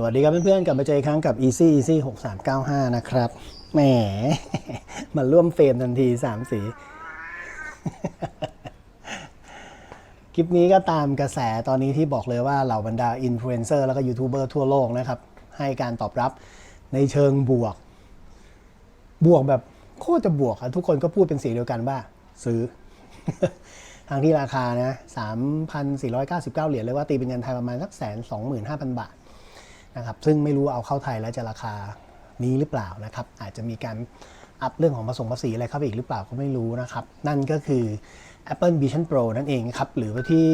สวัสดีครับเพื่อนๆกลับมาเจออีกครั้งกับ Easy Easy 6395 นะครับแหมมาร่วมเฟรมทันที3สี คลิปนี้ก็ตามกระแสตอนนี้ที่บอกเลยว่าเหล่าบรรดาอินฟลูเอนเซอร์แล้วก็ยูทูบเบอร์ทั่วโลกนะครับ ให้การตอบรับในเชิงบวก บวกแบบโคตรจะบวกอะทุกคนก็พูดเป็นเสียงเดียวกันว่า ซื้อ ทางที่ราคานะ 3,499 เหรียญเลยว่าตีเป็นเงินไทยประมาณสักแสนสองหมื่นห้าพันบาท นะครับซึ่งไม่รู้เอาเข้าไทยแล้วจะราคานี้หรือเปล่านะครับ อาจจะมีการอัพเรื่องของผสมภาษีอะไรเข้าไปอีกหรือเปล่าก็ไม่รู้นะครับ นั่นก็คือ Apple Vision Pro นั่นเองครับ หรือว่าที่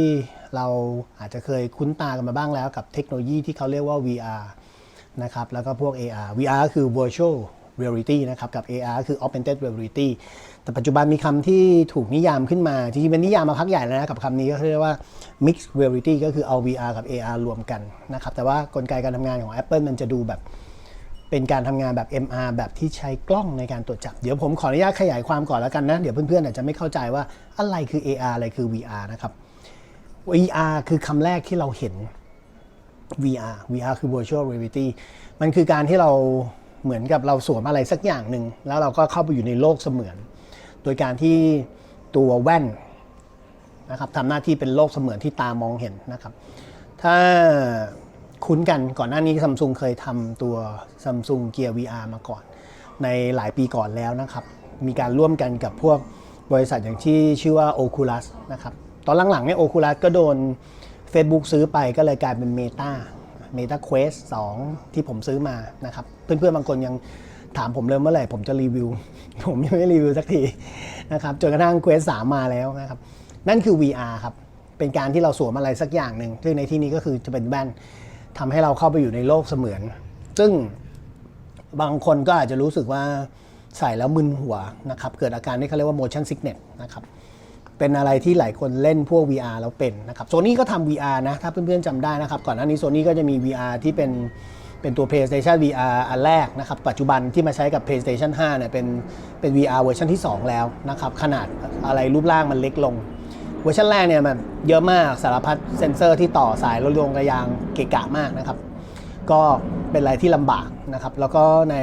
เราอาจจะเคยคุ้นตากันมาบ้างแล้วกับเทคโนโลยีที่เขาเรียกว่า VR นะครับแล้วก็พวก AR VR ก็คือ Virtual Reality นะครับกับ AR ก็คือ Augmented Reality แต่ปัจจุบันมีคำที่ถูกนิยามขึ้นมา จริงๆเป็นนิยามมาพักใหญ่แล้วนะกับคำนี้ก็เรียกว่า Mixed Reality ก็คือเอา VR กับ AR รวมกันนะครับแต่ว่ากลไกการทำงานของ Apple มันจะดูแบบเป็นการทำงานแบบ MR แบบที่ใช้กล้องในการตรวจจับ เดี๋ยวผมขออนุญาตขยายความก่อนแล้วกันนะ เดี๋ยวเพื่อนๆอาจจะไม่เข้าใจว่าอะไรคือ AR อะไรคือ VR นะครับ VR คือคำแรกที่เราเห็น VR VR คือ virtual reality มันคือการที่เรา เหมือนกับเราสวมอะไรสักอย่างหนึ่งแล้วเราก็เข้าไปอยู่ในโลกเสมือน โดยการที่ตัวแว่นนะครับทำหน้าที่เป็นโลกเสมือนที่ตามองเห็นนะครับ ถ้าคุ้นกันก่อนหน้านี้ซัมซุงเคยทำตัว Samsung Gear VR มาก่อน ในหลายปีก่อนแล้วนะครับ มีการร่วมกันกับพวกบริษัทอย่างที่ชื่อว่า Oculus นะครับ ตอนหลังๆเนี่ย Oculus ก็โดน Facebook ซื้อไปก็เลยกลายเป็น Meta Meta Quest 2 ที่ผมซื้อมานะครับ เพื่อนๆ บางคนยังถามผมเลยเมื่อไหร่ผมจะรีวิว ผมยังไม่รีวิวสักทีนะครับจนกระทั่ง Quest 3 มาแล้วนะครับ นั่นคือ VR ครับ เป็นการที่เราสวมอะไรสักอย่างหนึ่งซึ่งในที่นี้ก็คือจะเป็นแว่นทำให้เราเข้าไปอยู่ในโลกเสมือน ซึ่งบางคนก็อาจจะรู้สึกว่าใส่แล้วมึนหัวนะครับ เกิดอาการที่เขาเรียกว่า motion sickness นะครับ เป็นอะไรที่หลายคนเล่นพวก VR แล้วเป็นนะครับโซนี่ก็ทำ VR นะ ถ้าเพื่อนๆจำได้นะครับ ก่อนหน้านี้โซนี่ก็จะมี VR ที่เป็นเป็นตัว PlayStation VR อันแรกนะครับ ปัจจุบันที่มาใช้กับ PlayStation 5เนี่ยเป็นเป็น VR เวอร์ชันที่ 2 แล้วนะครับ ขนาดอะไรรูปร่างมันเล็กลง เวอร์ชันแรกเนี่ยมันเยอะมากสารพัดเซนเซอร์ที่ต่อสายระลวงระยางเกะกะมากนะครับ ก็เป็นอะไรที่ลำบากนะครับ แล้วก็ใน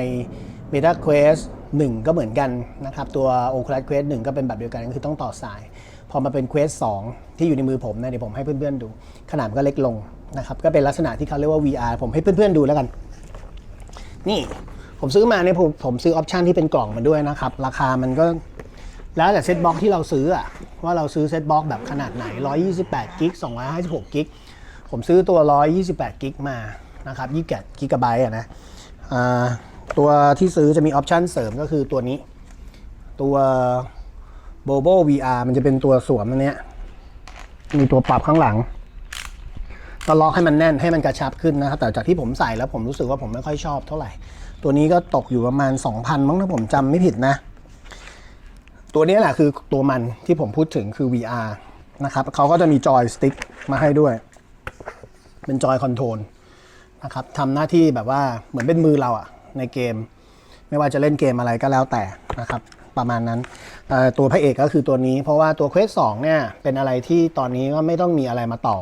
Meta Quest 1 ก็เหมือนกันนะครับ ตัว Oculus Quest 1 ก็เป็นแบบเดียวกันก็คือต้องต่อสาย พอมาเป็น Quest 2ที่อยู่ในมือผมนะเดี๋ยวผมให้เพื่อนๆดู ขนาดมันก็เล็กลงนะครับก็เป็นลักษณะที่เขาเรียกว่า VR ผมให้เพื่อนๆดูแล้วกัน นี่ผมซื้อมาเนี่ยผมผมซื้อออปชันที่เป็นกล่องมาด้วยนะครับ ราคามันก็แล้วแต่เซตบ็อกที่เราซื้ออะว่าเราซื้อเซตบ็อกแบบขนาดไหน 128กิก256กิกผมซื้อตัว 128กิกมานะครับ28กิกะไบต์อะนะตัวที่ซื้อจะมีออปชันเสริมก็คือตัวนี้ ตัว Bobo VR มันจะเป็นตัวสวมอันเนี้ย มีตัวปรับข้างหลังก็ล็อกให้มันแน่นให้มันกระชับขึ้นนะครับ แต่จากที่ผมใส่แล้วผมรู้สึกว่าผมไม่ค่อยชอบเท่าไหร่ ตัวนี้ก็ตกอยู่ประมาณ 2,000 มั้งถ้าผมจำไม่ผิดนะ ตัวนี้แหละคือตัวมันที่ผมพูดถึงคือ VR นะครับเขาก็จะมีจอยสติ๊กมาให้ด้วย เป็นจอยคอนโทรลนะครับทำหน้าที่แบบว่าเหมือนเป็นมือเราอะในเกม ไม่ว่าจะเล่นเกมอะไรก็แล้วแต่นะครับ ประมาณนั้นตัวพระเอกก็คือตัวนี้ เพราะว่าตัว Quest 2เนี่ยเป็นอะไรที่ตอนนี้ก็ไม่ต้องมีอะไรมาต่อ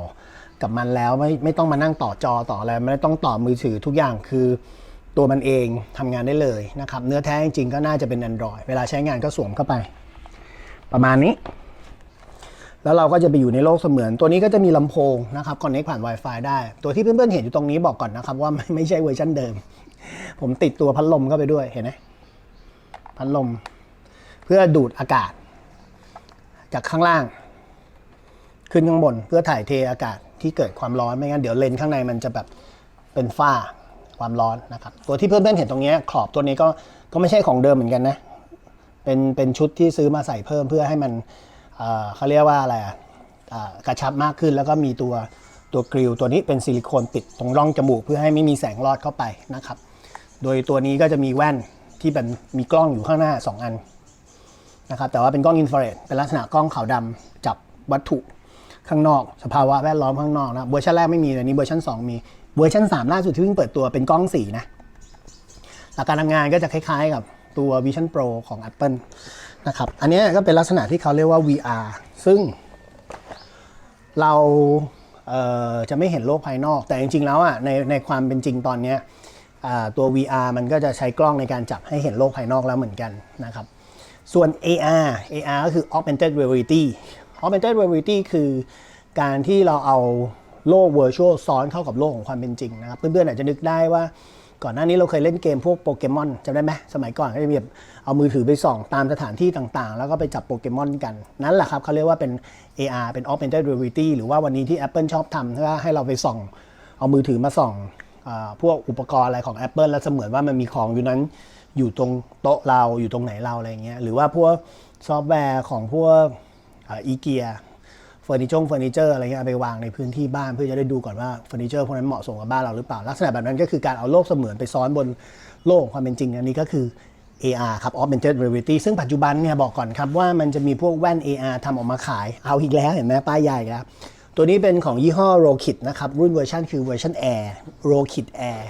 กับมันแล้วไม่ไม่ต้องมานั่งต่อจอต่ออะไรไม่ต้องต่อมือถือทุกอย่างคือตัวมันเองทำงานได้เลยนะครับเนื้อแท้จริงๆก็น่าจะเป็น Android เวลาใช้งานก็สวมเข้าไป ประมาณนี้ แล้วเราก็จะไปอยู่ในโลกเสมือน ตัวนี้ก็จะมีลำโพงนะครับคอนเน c t ผ่าน Wi-Fi ได้ ตัวที่เพื่อนๆเห็นอยู่ตรงนี้บอกก่อนนะครับ ว่าไม่ไม่ใช่เวอร์ชันเดิม ผมติดตัวพัดลมเข้าไปด้วยเห็นไหมพัดลม พื่อดูดอากาศ จากข้างล่าง ขึ้นข้างบนเพื่อถ่ายเทอากาศที่เกิดความร้อนไม่งั้นเดี๋ยวเลนข้างในมันจะแบบเป็นฝ้าความร้อนนะครับ ตัวที่เพื่อนๆเห็นตรงนี้ขอบตัวนี้ก็ก็ไม่ใช่ของเดิมเหมือนกันนะ เป็นเป็นชุดที่ซื้อมาใส่เพิ่มเพื่อให้มันเอ่อเขาเรียกว่าอะไรอะอ่ากระชับมากขึ้นแล้วก็มีตัวตัวกริลตัวนี้เป็นซิลิโคนปิดตรงร่องจมูกเพื่อให้ไม่มีแสงรอดเข้าไปนะครับ โดยตัวนี้ก็จะมีแว่นที่เป็นมีกล้องอยู่ข้างหน้า 2 อัน นะครับแต่ว่าเป็นกล้องอินฟราเรดเป็นลักษณะกล้องขาวดำจับวัตถุข้างนอก สภาวะแวดล้อมข้างนอกนะเวอร์ชันแรกไม่มีแต่นี้เวอร์ชัน2 มีเวอร์ชัน3ล่าสุดที่เพิ่งเปิดตัวเป็นกล้องสีนะหลักการทำงานก็จะคล้ายๆกับตัว Vision Pro ของ Apple นะครับอันนี้ก็เป็นลักษณะที่เขาเรียกว่า VR ซึ่งเราเจะไม่เห็นโลกภายนอก แต่จริงๆแล้วอะในในความเป็นจริงตอนเนี้ยตัว VR มันก็จะใช้กล้องในการจับให้เห็นโลกภายนอกแล้วเหมือนกันนะครับ ส่วน AR AR ก็คือ Augmented Reality Augmented Reality คือการที่เราเอาโลก Virtual ซ้อนเข้ากับโลกของความเป็นจริงนะครับ เพื่อนๆอาจจะนึกได้ว่าก่อนหน้านี้เราเคยเล่นเกมพวกโปเกมอนจำได้ไหมสมัยก่อนก็จะมีแบบเอามือถือไปส่องตามสถานที่ต่างๆ แล้วก็ไปจับโปเกมอนกัน นั่นแหละครับเขาเรียกว่าเป็น AR เป็น Augmented Reality หรือว่าวันนี้ที่ Apple ชอบทำว่าให้เราไปส่อง เอามือถือมาส่อง พวกอุปกรณ์อะไรของ Apple แล้วเสมือนว่ามันมีของอยู่นั้นอยู่ตรงโต๊ะเราอยู่ตรงไหนเราอะไรเงี้ยหรือว่าพวกซอฟต์แวร์ของพวกอีเกียเฟอร์นิเจอร์เฟอร์นิเจอร์อะไรเงี้ยไปวางในพื้นที่บ้านเพื่อจะได้ดูก่อนว่าเฟอร์นิเจอร์พวกนั้นเหมาะสมกับบ้านเราหรือเปล่าลักษณะแบบนั้นก็คือการเอาโลกเสมือนไปซ้อนบนโลกความเป็นจริงอันนี้ก็คือ AR ครับ Augmented Reality ซึ่งปัจจุบันเนี่ยบอกก่อนครับว่ามันจะมีพวกแว่น AR ทำออกมาขาย เอาอีกแล้วเห็นไหมป้ายใหญ่ครับ ตัวนี้เป็นของยี่ห้อ Rokit นะครับ รุ่นเวอร์ชันคือเวอร์ชัน Air Rokit Air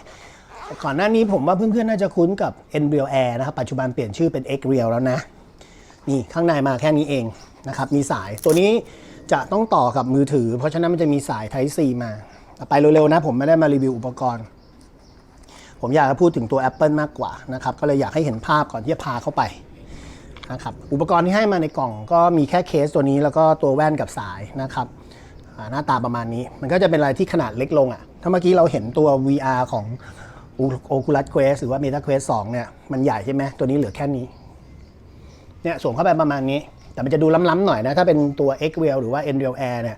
ก่อนหน้านี้ผมว่าเพื่อนๆ น่าจะคุ้นกับ Nreal Air นะครับ ปัจจุบันเปลี่ยนชื่อเป็น Xreal แล้วนะ นี่ข้างในมาแค่นี้เองนะครับ มีสายตัวนี้จะต้องต่อกับมือถือ เพราะฉะนั้นมันจะมีสาย Type C มา ไปเร็วๆ นะ ผมไม่ได้มารีวิวอุปกรณ์ ผมอยากจะพูดถึงตัว Apple มากกว่านะครับ ก็เลยอยากให้เห็นภาพก่อนที่จะพาเข้าไปนะครับ อุปกรณ์ที่ให้มาในกล่องก็มีแค่เคสตัวนี้แล้วก็ตัวแว่นกับสายนะครับ หน้าตาประมาณนี้ มันก็จะเป็นอะไรที่ขนาดเล็กลงอะ่ะ ถ้าเมื่อกี้เราเห็นตัว VR ของ Oculus Quest หรือว่า Meta Quest 2 เนี่ย มันใหญ่ใช่ไหมตัวนี้เหลือแค่นี้ เนี่ยสวมเข้าไปประมาณนี้ แต่มันจะดูล้ำๆหน่อยนะ ถ้าเป็นตัว X Real หรือว่า N Real Air เนี่ย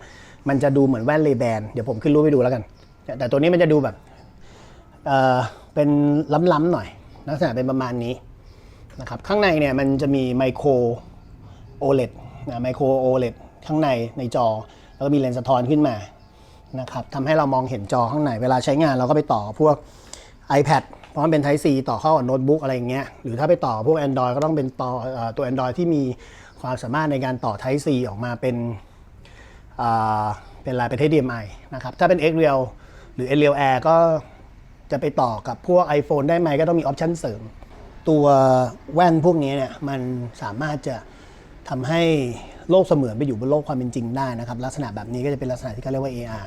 มันจะดูเหมือนแว่น Ray-Ban เดี๋ยวผมขึ้นรูปให้ดูแล้วกัน แต่ตัวนี้มันจะดูแบบ เอ่อเป็นล้ำๆหน่อย ลักษณะเป็นประมาณนี้นะครับ ข้างในเนี่ยมันจะมีไมโคร OLED นะไมโคร OLED ข้างในในจอ แล้วก็มีเลนส์สะท้อนขึ้นมานะครับทำให้เรามองเห็นจอข้างในเวลาใช้งานเราก็ไปต่อพวก iPad เพราะมันเป็น Type C ต่อเข้ากับโน้ตบุ๊กอะไรอย่างเงี้ยหรือถ้าไปต่อพวก Android ก็ต้องเป็นต่อตัว Android ที่มีความสามารถในการต่อ Type C ออกมาเป็นเป็นลายประเทศ DMI นะครับถ้าเป็น X Real หรือ N Real Air ก็จะไปต่อกับพวก iPhone ได้ไหมก็ต้องมีออปชันเสริม ตัวแว่นพวกนี้เนี่ยมันสามารถจะทำให้ โลกเสมือนไปอยู่บนโลกความเป็นจริงได้นะครับ ลักษณะแบบนี้ก็จะเป็นลักษณะที่เขาเรียกว่า AR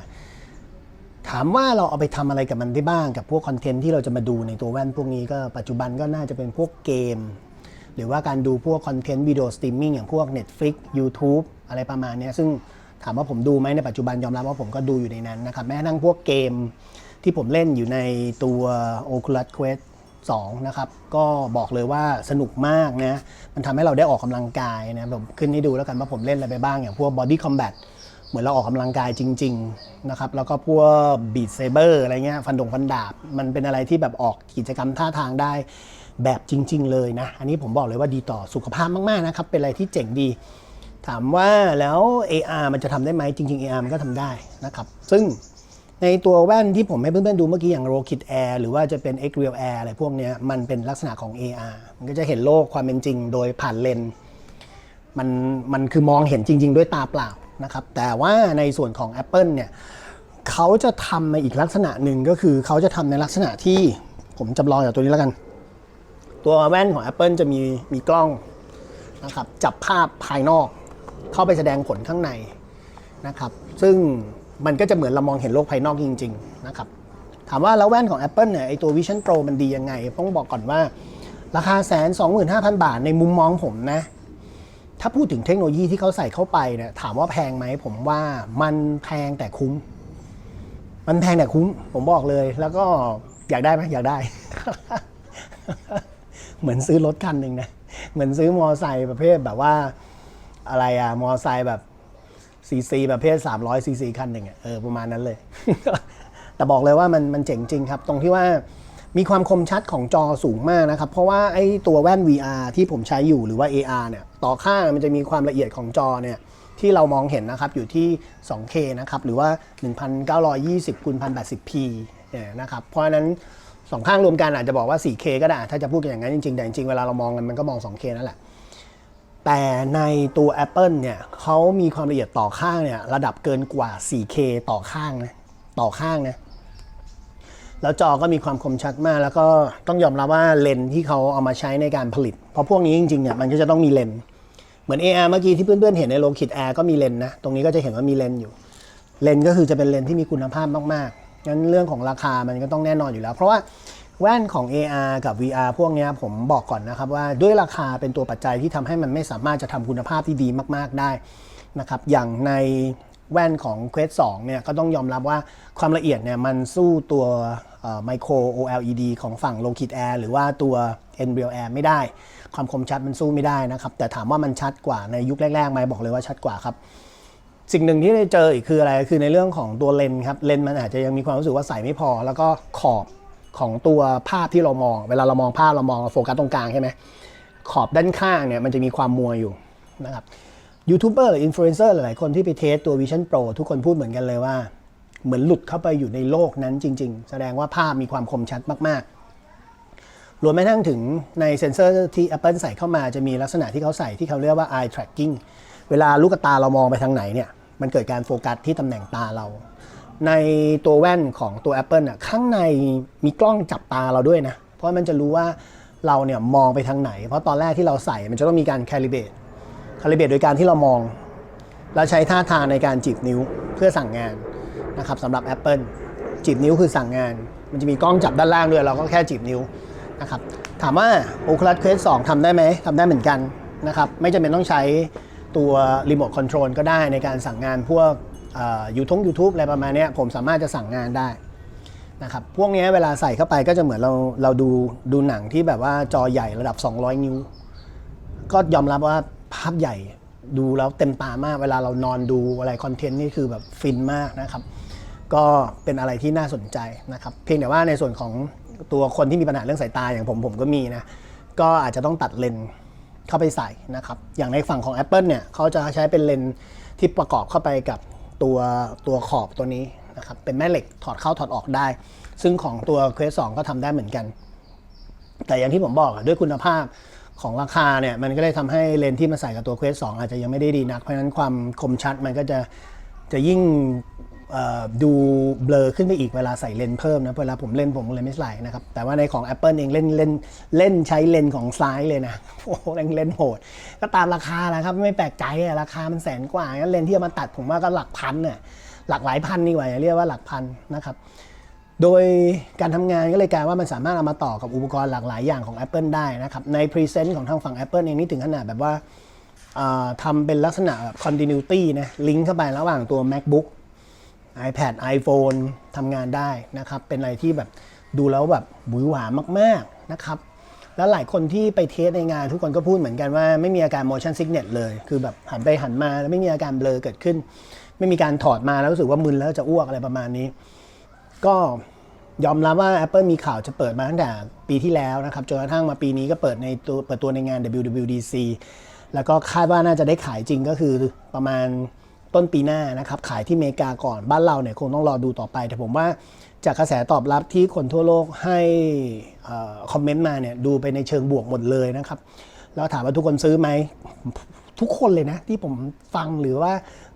ถามว่าเราเอาไปทำอะไรกับมันได้บ้างกับพวกคอนเทนต์ที่เราจะมาดูในตัวแว่นพวกนี้ก็ปัจจุบันก็น่าจะเป็นพวกเกม หรือว่าการดูพวกคอนเทนต์วิดีโอสตรีมมิ่งอย่างพวก Netflix YouTube อะไรประมาณเนี้ยซึ่งถามว่าผมดูไหมในปัจจุบันยอมรับว่าผมก็ดูอยู่ในนั้นนะครับแม้กระทั่งพวกเกมที่ผมเล่นอยู่ในตัว Oculus Quest 2 นะครับ ก็บอกเลยว่าสนุกมากนะ มันทำให้เราได้ออกกำลังกายนะผมขึ้นให้ดูแล้วกันว่าผมเล่นอะไรไปบ้าง อย่างพวก Body Combat เหมือนเราออกกำลังกายจริง ๆ นะครับ แล้วก็พวก Beat Saber อะไรเงี้ยฟันดงฟันดาบ มันเป็นอะไรที่แบบออกกิจกรรมท่าทางได้แบบจริง ๆ เลยนะ อันนี้ผมบอกเลยว่าดีต่อสุขภาพมากๆนะครับ เป็นอะไรที่เจ๋งดี ถามว่าแล้ว AR มันจะทำได้ไหมจริง ๆ AR มันก็ทำได้นะครับ ซึ่ง ในตัวแว่นที่ผมให้เพื่อนๆดูเมื่อกี้อย่าง Rokit Air หรือว่าจะเป็น X Real Air อะไรพวกนี้มันเป็นลักษณะของ AR มันก็จะเห็นโลกความเป็นจริงโดยผ่านเลนส์มันมันคือมองเห็นจริง ๆ ด้วยตาเปล่านะครับแต่ว่าในส่วนของ Apple เนี่ยเขาจะทำในอีกลักษณะหนึ่งก็คือเขาจะทำในลักษณะที่ผมจำลองจากตัวนี้แล้วกัน ตัวแว่นของ Apple จะมีมีกล้องนะครับจับภาพภายนอก เข้าไปแสดงผลข้างในนะครับ ซึ่ง มันก็จะเหมือนเรามองเห็นโลกภายนอกจริง ๆ นะครับ ถามว่าแล้วแว่นของ Apple เนี่ยไอตัว Vision Pro มันดียังไง ต้องบอกก่อนว่า ราคาแสนสองหมื่นห้าพันบาทในมุมมองผมนะ ถ้าพูดถึงเทคโนโลยีที่เขาใส่เข้าไปเนี่ยถามว่าแพงไหมผมว่ามันแพงแต่คุ้ม มันแพงแต่คุ้ม ผมบอกเลย แล้วก็อยากได้ไหมอยากได้ เหมือนซื้อรถคันหนึ่งนะ เหมือนซื้อมอไซค์ประเภทแบบว่าอะไรอะมอไซค์แบบ ซีซีประเภท 300ซีซีคันหนึ่งอะเออประมาณนั้นเลย แต่บอกเลยว่ามันมันเจ๋งจริงครับ ตรงที่ว่ามีความคมชัดของจอสูงมากนะครับ เพราะว่าไอ้ตัวแว่น VR ที่ผมใช้อยู่หรือว่า AR เนี่ย ต่อข้างมันจะมีความละเอียดของจอเนี่ยที่เรามองเห็นนะครับอยู่ที่ 2K นะครับ หรือว่า 1920คูณ 1080p เนี่ยนะครับ เพราะฉะนั้นสองข้างรวมกันอาจจะบอกว่า 4K ก็ได้ ถ้าจะพูดกันอย่างนั้นจริงๆ แต่จริงๆ เวลาเรามองกันมันก็มอง 2K นั่นแหละ แต่ในตัว Apple เนี่ยเขามีความละเอียดต่อข้างเนี่ยระดับเกินกว่า 4K ต่อข้างนะต่อข้างนะแล้วจอก็มีความคมชัดมาก แล้วก็ต้องยอมรับว่าเลนส์ที่เขาเอามาใช้ในการผลิต เพราะพวกนี้จริงๆเนี่ยมันก็จะต้องมีเลนส์เหมือน AR เมื่อกี้ที่เพื่อนๆเห็นในโลคิด Air ก็มีเลนส์นะ ตรงนี้ก็จะเห็นว่ามีเลนส์อยู่ เลนส์ก็คือจะเป็นเลนส์ที่มีคุณภาพมากๆงั้นเรื่องของราคามันก็ต้องแน่นอนอยู่แล้ว เพราะว่า แว่นของ AR กับ VR พวกนี้ผมบอกก่อนนะครับว่าด้วยราคาเป็นตัวปัจจัยที่ทำให้มันไม่สามารถจะทำคุณภาพที่ดีมาก ๆได้นะครับอย่างในแว่นของ Quest 2เนี่ยก็ต้องยอมรับว่าความละเอียดเนี่ยมันสู้ตัวไมโคร OLED ของฝั่ง Logitech Air หรือว่าตัว Nreal Air ไม่ได้ ความคมชัดมันสู้ไม่ได้นะครับ แต่ถามว่ามันชัดกว่าในยุคแรกๆไหมบอกเลยว่าชัดกว่าครับ สิ่งหนึ่งที่ได้เจออีกคืออะไรคือในเรื่องของตัวเลนส์ครับเลนส์มันอาจจะยังมีความรู้สึกว่าใส่ไม่พอ แล้วก็ขอบ ของตัวภาพที่เรามอง เวลาเรามองภาพเรามองโฟกัสตรงกลางใช่ไหมขอบด้านข้างเนี่ยมันจะมีความมัวอยู่นะครับยูทูบเบอร์หรืออินฟลูเอนเซอร์หลายๆคนที่ไปเทสตัว Vision Pro ทุกคนพูดเหมือนกันเลยว่า เหมือนหลุดเข้าไปอยู่ในโลกนั้นจริง ๆ แสดงว่าภาพมีความคมชัดมากๆ รวมแม้ทั้งถึงในเซ็นเซอร์ที่ Apple ใส่เข้ามาจะมีลักษณะที่เขาใส่ที่เขาเรียกว่า eye tracking เวลาลูกตาเรามองไปทางไหนเนี่ยมันเกิดการโฟกัสที่ตำแหน่งตาเรา ในตัวแว่นของตัว Apple น่ะข้างในมีกล้องจับตาเราด้วยนะ เพราะมันจะรู้ว่าเราเนี่ยมองไปทางไหน เพราะตอนแรกที่เราใส่มันจะต้องมีการ calibrate calibrate โดยการที่เรามอง แล้วใช้ท่าทางในการจีบนิ้วเพื่อสั่งงานนะครับสำหรับ Apple จีบนิ้วคือสั่งงาน มันจะมีกล้องจับด้านล่างด้วย เราก็แค่จีบนิ้วนะครับถามว่า Oculus Quest 2ทำได้ไหมทำได้เหมือนกันนะครับไม่จำเป็นต้องใช้ตัวรีโมทคอนโทรลก็ได้ในการสั่งงานพวก ยูทงยูทูบอะไรประมาณนี้ผมสามารถจะสั่งงานได้นะครับพวกนี้เวลาใส่เข้าไปก็จะเหมือนเราเราดูดูหนังที่แบบว่าจอใหญ่ระดับ 200 นิ้ว ก็ยอมรับว่าภาพใหญ่ดูแล้วเต็มตามาก เวลาเรานอนดูอะไรคอนเทนต์นี่คือแบบฟินมากนะครับ ก็เป็นอะไรที่น่าสนใจนะครับ เพียงแต่ว่าในส่วนของตัวคนที่มีปัญหาเรื่องสายตาอย่างผมผมก็มีนะ ก็อาจจะต้องตัดเลนส์เข้าไปใส่นะครับ อย่างในฝั่งของ Apple เนี่ยเขาจะใช้เป็นเลนส์ที่ประกอบเข้าไปกับ ตัวตัวขอบตัวนี้นะครับเป็นแม่เหล็กถอดเข้าถอดออกได้ ซึ่งของตัว Quest 2ก็ทำได้เหมือนกัน แต่อย่างที่ผมบอกอะด้วยคุณภาพของราคาเนี่ยมันก็เลยทำให้เลนส์ที่มาใส่กับตัว Quest 2 อาจจะยังไม่ได้ดีนัก เพราะฉะนั้นความคมชัดมันก็จะจะยิ่ง ดูเบลอขึ้นไปอีกเวลาใส่เลนส์เพิ่มนะเวลาผมเล่นผมเลยไม่ใส่นะครับ แต่ว่าในของ Apple เองเล่นเล่นเล่นใช้เลนส์ของซ้ายเลยนะโอ้โหเล่นเล่นโหด ก็ตามราคาแหละครับไม่แปลกใจอะราคามันแสนกว่างั้นเลนที่เอามาตัดผมว่าก็หลักพันน่ะหลักหลายพันนี่กว่าอย่าเรียกว่าหลักพันนะครับโดยการทำงานก็เลยกลายว่ามันสามารถเอามาต่อกับอุปกรณ์หลากหลายอย่างของ Apple ได้นะครับ ใน Present ของทางฝั่ง Apple เองนี่ถึงขนาดแบบว่าทำเป็นลักษณะ continuity นะลิงก์เข้าไประหว่างตัว MacBook iPad iPhone ทำงานได้นะครับ เป็นอะไรที่แบบดูแล้วแบบหวือหวามาก ๆนะครับ แล้วหลายคนที่ไปเทสในงานทุกคนก็พูดเหมือนกันว่าไม่มีอาการ motion sickness เลย คือแบบหันไปหันมาแล้วไม่มีอาการเบลอเกิดขึ้น ไม่มีการถอดมาแล้วรู้สึกว่ามึนแล้วจะอ้วกอะไรประมาณนี้ ก็ยอมรับว่า Apple มีข่าวจะเปิดมาตั้งแต่ปีที่แล้วนะครับจนกระทั่งมาปีนี้ก็เปิดในตัวเปิดตัวในงาน WWDC แล้วก็คาดว่าน่าจะได้ขายจริงก็คือประมาณ ต้นปีหน้านะครับขายที่อเมริกาก่อนบ้านเราเนี่ยคงต้องรอดูต่อไป แต่ผมว่าจากกระแสตอบรับที่คนทั่วโลกให้คอมเมนต์มาเนี่ยดูไปในเชิงบวกหมดเลยนะครับ แล้วถามว่าทุกคนซื้อไหมทุกคนเลยนะ ที่ผมฟังหรือว่า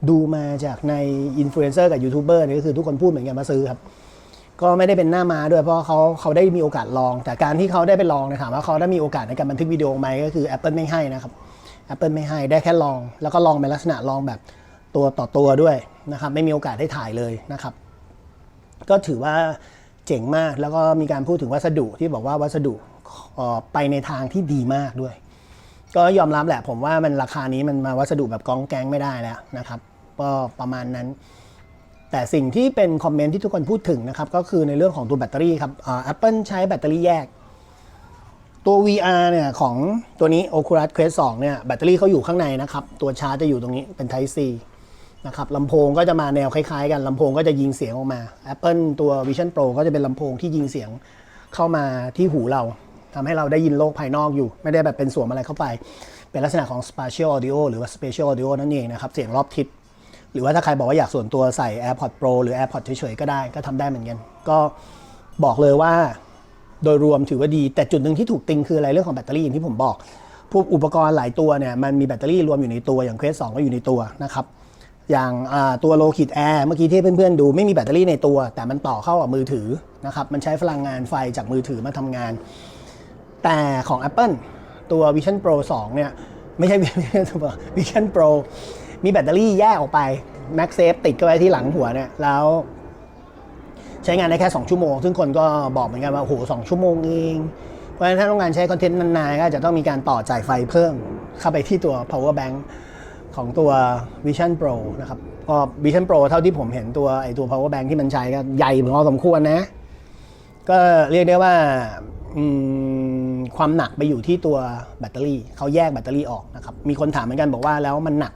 ดูมาจากในอินฟลูเอนเซอร์กับยูทูบเบอร์เนี่ยก็คือทุกคนพูดเหมือนกันมาซื้อครับ ก็ไม่ได้เป็นหน้ามาด้วยเพราะเขาเขาได้มีโอกาสลอง แต่การที่เขาได้ไปลองเนะถามว่าเขาได้มีโอกาสในการบันทึกวิดีโอไหมก็คือ Apple ไม่ให้นะครับ Apple ไม่ให้ได้แค่ลอง แล้วก็ลองเป็นลักษณะลองแบบ ตัวต่อตัวด้วยนะครับไม่มีโอกาสได้ถ่ายเลยนะครับ ก็ถือว่าเจ๋งมากแล้วก็มีการพูดถึงวัสดุที่บอกว่าวัสดุออไปในทางที่ดีมากด้วย ก็ยอมรับแหละผมว่ามันราคานี้มันมาวัสดุแบบกองแกงไม่ได้แล้วนะครับก็ประมาณนั้น แต่สิ่งที่เป็นคอมเมนต์ที่ทุกคนพูดถึงนะครับ ก็คือในเรื่องของตัวแบตเตอรี่ครับแอปเปิลใช้แบตเตอรี่แยก ตัว VR เนี่ยของตัวนี้ Oculus Quest 2เนี่ยแบตเตอรี่เขาอยู่ข้างในนะครับ ตัวชาร์จจะอยู่ตรงนี้เป็น Type C นะครับลำโพงก็จะมาแนวคล้ายๆ กันลำโพงก็จะยิงเสียงออกมา Apple ตัว Vision Pro ก็จะเป็นลำโพงที่ยิงเสียงเข้ามาที่หูเราทำให้เราได้ยินโลกภายนอกอยู่ ไม่ได้แบบเป็นสวมอะไรเข้าไป เป็นลักษณะของ Spatial Audio หรือว่า Spatial Audio นั่นเองนะครับ เสียงรอบทิศหรือว่าถ้าใครบอกว่าอยากส่วนตัวใส่ AirPods Pro หรือ AirPods เฉยๆก็ได้ก็ทำได้เหมือนกัน ก็บอกเลยว่าโดยรวมถือว่าดี แต่จุดหนึ่งที่ถูกติงคืออะไรเรื่องของแบตเตอรี่อย่างที่ผมบอกพวกอุปกรณ์หลายตัวเนี่ยมันมีแบตเตอรี่รวมอยู่ในตัวอย่าง Quest 2ก็อยู่ในตัวนะครับ อย่างตัว Low Kit Air เมื่อกี้ที่เพื่อนๆดูไม่มีแบตเตอรี่ในตัว แต่มันต่อเข้ากับมือถือนะครับมันใช้พลังงานไฟจากมือถือมาทำงาน แต่ของ Apple ตัว Vision Pro 2 เนี่ย ไม่ใช่ Vision Pro Vision Pro มีแบตเตอรี่แยกออกไป MagSafe ติดเข้าไว้ที่หลังหัวเนี่ย แล้วใช้งานได้แค่ 2 ชั่วโมง ซึ่งคนก็บอกเหมือนกันว่า โอ้โหสชั่วโมงเอง เพราะฉะนั้นถ้าต้องการใช้คอนเทนต์นานๆ ก็จะต้องมีการต่อจ่ายไฟเพิ่มเข้าไปที่ตัว power bank ของตัว Vision Pro นะครับก็ Vision Pro เท่าที่ผมเห็นตัวไอตัว power bank ที่มันใช้ก็ใหญ่พอสมควรนะ ก็เรียกได้ว่าความหนักไปอยู่ที่ตัวแบตเตอรี่เขาแยกแบตเตอรี่ออกนะครับมีคนถามเหมือนกันบอกว่าแล้วมันหนัก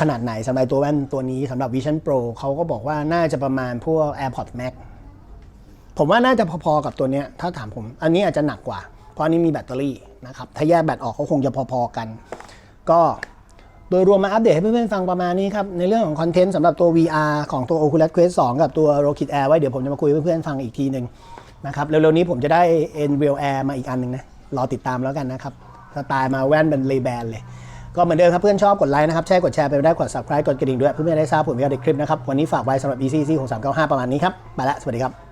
ขนาดไหนสำหรับตัวแว่นตัวนี้สำหรับ Vision Pro เขาก็บอกว่าน่าจะประมาณพวก AirPods Max ผมว่าน่าจะพอๆกับตัวเนี้ยถ้าถามผม อันนี้อาจจะหนักกว่า เพราะอันนี้มีแบตเตอรี่นะครับถ้าแยกแบตออกก็คงจะพอๆกัน ก็ โดยรวมมาอัปเดตให้เพื่อนๆฟังประมาณนี้ครับ ในเรื่องของคอนเทนต์สำหรับตัว VR ของตัว Oculus Quest 2 กับตัว Rocket Air ไว้เดี๋ยวผมจะมาคุยเพื่อนๆฟังอีกทีหนึ่งนะครับเร็วๆนี้ผมจะได้ Nreal Air มาอีกอันหนึ่งนะ รอติดตามแล้วกันนะครับสไตล์มาแว่นเป็นเลแบนเลย ก็เหมือนเดิมครับเพื่อนชอบกดไลค์นะครับแชร์กดแชร์ไปได้กด subscribe กดกระดิ่งด้วยเพื่อนๆได้ทราบผลงานในคลิปนะครับวันนี้ฝากไว้สำหรับ ECC 6395 ประมาณนี้ครับไปละสวัสดีครับ